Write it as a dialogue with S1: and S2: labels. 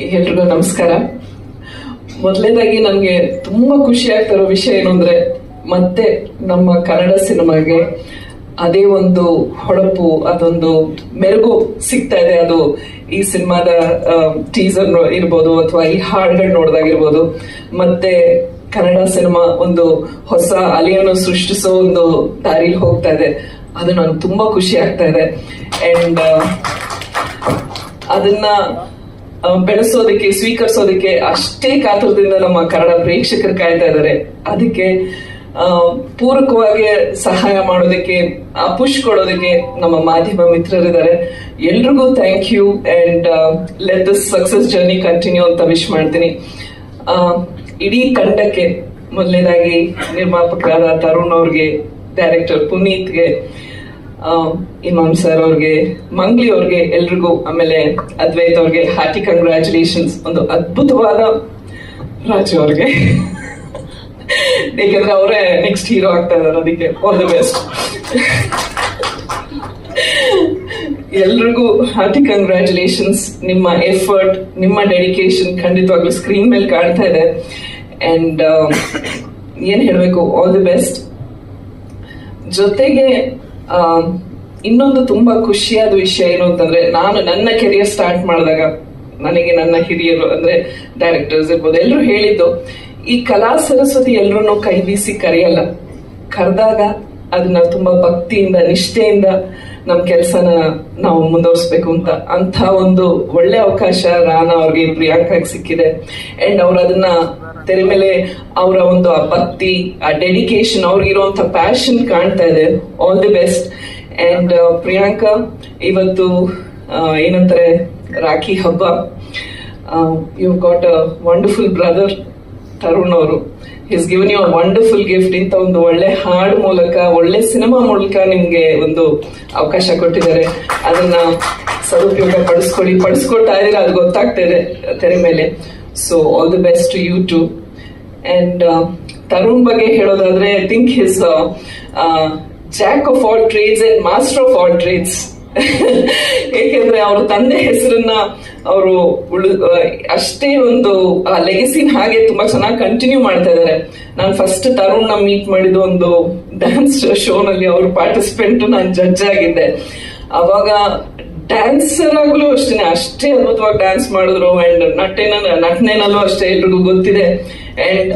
S1: ಎಲ್ರಿಗೂ ನಮಸ್ಕಾರ. ಮೊದಲನೇದಾಗಿ ನನಗೆ ತುಂಬಾ ಖುಷಿ ಆಗ್ತಿರೋ ವಿಷಯ ಏನು ಅಂದ್ರೆ, ಮತ್ತೆ ನಮ್ಮ ಕನ್ನಡ ಸಿನಿಮಾಗೆ ಅದೇ ಒಂದು ಹೊಳಪು, ಅದೊಂದು ಮೆರುಗು ಸಿಗ್ತಾ ಇದೆ. ಅದು ಈ ಸಿನಿಮಾದ ಟೀಸರ್ ಇರ್ಬೋದು ಅಥವಾ ಈ ಹಾಡುಗಳು ನೋಡ್ದಾಗಿರ್ಬೋದು. ಮತ್ತೆ ಕನ್ನಡ ಸಿನಿಮಾ ಒಂದು ಹೊಸ ಅಲೆಯನ್ನು ಸೃಷ್ಟಿಸೋ ಒಂದು ದಾರಿಲಿ ಹೋಗ್ತಾ ಇದೆ. ಅದು ನನಗೆ ತುಂಬಾ ಖುಷಿ ಆಗ್ತಾ ಇದೆ. ಅಂಡ್ ಅದನ್ನ ಬೆಳೆಸೋದಕ್ಕೆ, ಸ್ವೀಕರಿಸೋದಕ್ಕೆ ಅಷ್ಟೇ ಕಾತುರದಿಂದ ನಮ್ಮ ಕನ್ನಡ ಪ್ರೇಕ್ಷಕರು ಕಾಯ್ತಾ ಇದ್ದಾರೆ. ಅದಕ್ಕೆ ಪೂರಕವಾಗಿ ಸಹಾಯ ಮಾಡೋದಕ್ಕೆ ಪುಷ್ ಕೊಡೋದಕ್ಕೆ ನಮ್ಮ ಮಾಧ್ಯಮ ಮಿತ್ರರಿದ್ದಾರೆ. ಎಲ್ರಿಗೂ thank you and let this success journey continue ಅಂತ ವಿಶ್ ಮಾಡ್ತೀನಿ. ಇಡೀ ತಂಡಕ್ಕೆ ಮೊದಲನೇದಾಗಿ ನಿರ್ಮಾಪಕರಾದ ತರುಣ್ ಅವ್ರಿಗೆ ಡೈರೆಕ್ಟರ್ ಪುನೀತ್ಗೆ ಇಮಾಮ್ ಸರ್ ಅವ್ರಿಗೆ, ಮಂಗ್ಲಿ ಅವ್ರಿಗೆ ಎಲ್ರಿಗೂ ಆಮೇಲೆ ಅದ್ವೈತ್ ಅವ್ರಿಗೆ ಹಾರ್ಟಿ ಕಂಗ್ರ್ಯಾಚುಲೇಷನ್ಸ್ ಒಂದು ಅದ್ಭುತವಾದ ರಾಜು ಅವ್ರಿಗೆ. ಏಕೆಂದ್ರೆ ಅವರೇ ನೆಕ್ಸ್ಟ್ ಹೀರೋ ಆಗ್ತಾ ಇದಾರೆ ಅದಕ್ಕೆ ಆಲ್ ದಿ ಬೆಸ್ಟ್ ಎಲ್ರಿಗೂ ಹಾರ್ಟಿ ಕಂಗ್ರ್ಯಾಚುಲೇಷನ್ಸ್ ನಿಮ್ಮ ಎಫರ್ಟ್ ನಿಮ್ಮ ಡೆಡಿಕೇಶನ್ ಖಂಡಿತವಾಗ್ಲೂ ಸ್ಕ್ರೀನ್ ಮೇಲೆ ಕಾಣ್ತಾ ಇದೆ. ಅಂಡ್ ಏನ್ ಹೇಳ್ಬೇಕು? ಆಲ್ ದಿ ಬೆಸ್ಟ್ ಜೊತೆಗೆ ಇನ್ನೊಂದು ತುಂಬಾ ಖುಷಿಯಾದ ವಿಷಯ ಏನು ಅಂತಂದ್ರೆ, ನಾನು ನನ್ನ ಕೆರಿಯರ್ ಸ್ಟಾರ್ಟ್ ಮಾಡಿದಾಗ, ನನಗೆ ನನ್ನ ಹಿರಿಯರು, ಅಂದ್ರೆ ಡೈರೆಕ್ಟರ್ಸ್ ಇರ್ಬೋದು, ಎಲ್ಲರೂ ಹೇಳಿದ್ದು, ಈ ಕಲಾ ಸರಸ್ವತಿ ಎಲ್ಲರನ್ನೂ ಕೈ ಬೀಸಿ ಕರೆಯಲ್ಲ. ಕರೆದಾಗ ಅದನ್ನ ತುಂಬಾ ಭಕ್ತಿಯಿಂದ, ನಿಷ್ಠೆಯಿಂದ ನಮ್ಮ ಕೆಲಸನ ನಾವು ಮುಂದುವರಿಸಬೇಕು ಅಂತ. ಅಂತ ಒಂದು ಒಳ್ಳೆ ಅವಕಾಶ ರಾನಾ ಅವ್ರಿಗೆ, ಪ್ರಿಯಾಂಕಾಗ್ ಸಿಕ್ಕಿದೆ. ಅಂಡ್ ಅವ್ರು ಅದನ್ನ ತೆರೆ ಮೇಲೆ ಅವರ ಒಂದು ಆ ಭಕ್ತಿ, ಆ ಡೆಡಿಕೇಶನ್ ಅವ್ರಿಗಿರುವಂತ ಪ್ಯಾಷನ್ ಕಾಣ್ತಾ ಇದೆ. All the best and Priyanka, ಇವತ್ತು ಏನಂತಾರೆ, ರಾಖಿ ಹಬ್ಬ. You got a wonderful brother Tarun ಅವರು he's given you wonderful gift ಇಂತ ಒಂದು ಒಳ್ಳೆ ಹಾಡು ಮೂಲಕ, ಒಳ್ಳೆ ಸಿನಿಮಾ ಮೂಲಕ ನಿಮ್ಗೆ ಒಂದು ಅವಕಾಶ ಕೊಟ್ಟಿದ್ದಾರೆ. ಅದನ್ನ ಸದುಪಯೋಗ ಪಡಿಸ್ಕೊಳ್ಳಿ ಪಡಿಸ್ಕೊಳ್ತಾ ಇದ್ರೆ ಅದು ಗೊತ್ತಾಗ್ತಾ ಇದೆ, ತೆರೆ ಮೇಲೆ. So all the best to you too and Tarun ಬಗ್ಗೆ ಹೇಳೋದಾದ್ರೆ I think he's jack of all trades and master of all trades ಏಕೆಂದ್ರೆ ಅವ್ರ ತಂದೆ ಹೆಸರನ್ನ ಅವರು ಉಳು ಅಷ್ಟೇ ಒಂದು ಲೆಗಸಿನ ಹಾಗೆ ತುಂಬಾ ಚೆನ್ನಾಗಿ ಕಂಟಿನ್ಯೂ ಮಾಡ್ತಾ ಇದ್ದಾರೆ. ನಾನು ಫಸ್ಟ್ ತರುಣ್ನ ಮೀಟ್ ಮಾಡಿದ ಒಂದು ಡ್ಯಾನ್ಸ್ ಶೋನಲ್ಲಿ ಅವ್ರ ಪಾರ್ಟಿಸಿಪೆಂಟ್ ನಾನು ಜಡ್ಜ್ ಆಗಿದ್ದೆ. ಅವಾಗ ಡ್ಯಾನ್ಸರ್ ಆಗಲೂ ಅಷ್ಟೇ ಅಷ್ಟೇ ಅದ್ಭುತವಾಗಿ ಡ್ಯಾನ್ಸ್ ಮಾಡಿದ್ರು. ಅಂಡ್ ನಟನೆನ ನಟನೆನಲ್ಲೂ ಅಷ್ಟೇ ಎಲ್ರಿಗೂ ಗೊತ್ತಿದೆ. ಅಂಡ್